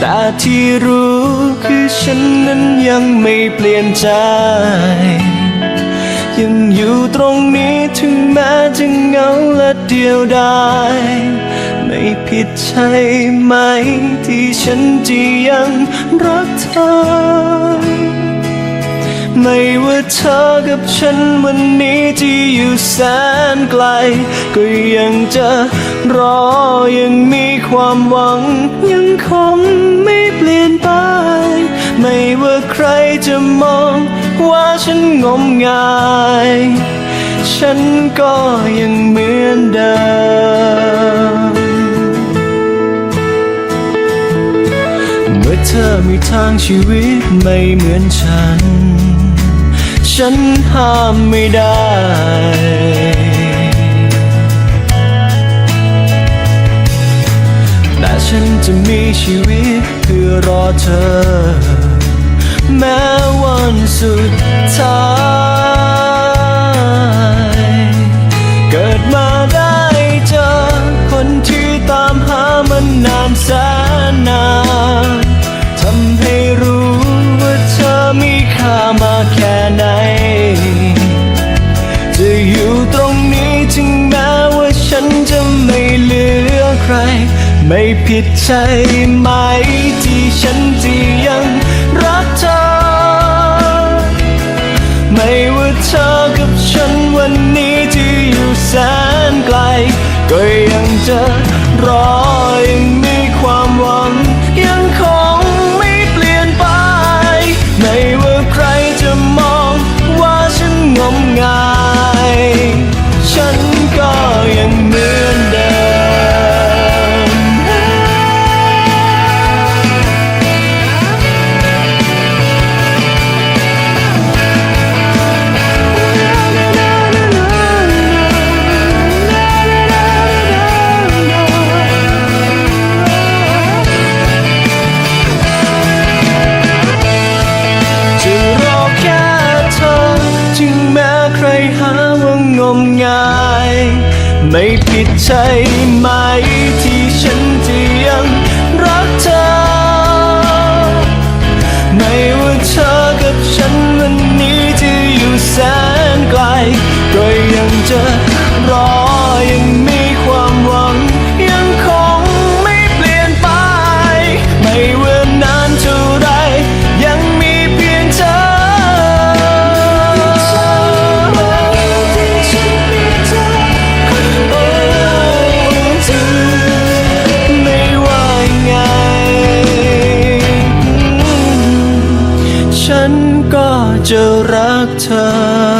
แต่ที่รู้คือฉันนั้นยังไม่เปลี่ยนใจ ยังอยู่ตรงนี้ถึงแม้จะเหงาและเดียวดายไม่ผิดใช่ไหมที่ฉันจะยังรักเธอ ไม่ว่าเธอกับฉันวันนี้ที่อยู่แสนไกล ก็ยังจะรอยังมีความหวัง ยังคงไม่เปลี่ยนไป ไม่ว่าใครจะมองว่าฉันงมงาย ฉันก็ยังเหมือนเดิม เมื่อเธอมีทางชีวิตไม่เหมือนฉัน ฉันห้ามไม่ได้ แต่ฉันจะมีชีวิตเพื่อรอเธอ แม้วันสุดท้ายเกิดมาได้เจอคนที่ตามหามันนานแสน ไม่ผิดใช่ไหมที่ฉันที่ยังรักเธอ ไม่ว่าเธอกับฉันวันนี้ที่อยู่แสนไกล ก็ยังเจอ ไม่ผิดใช่ไหม จะรักเธอ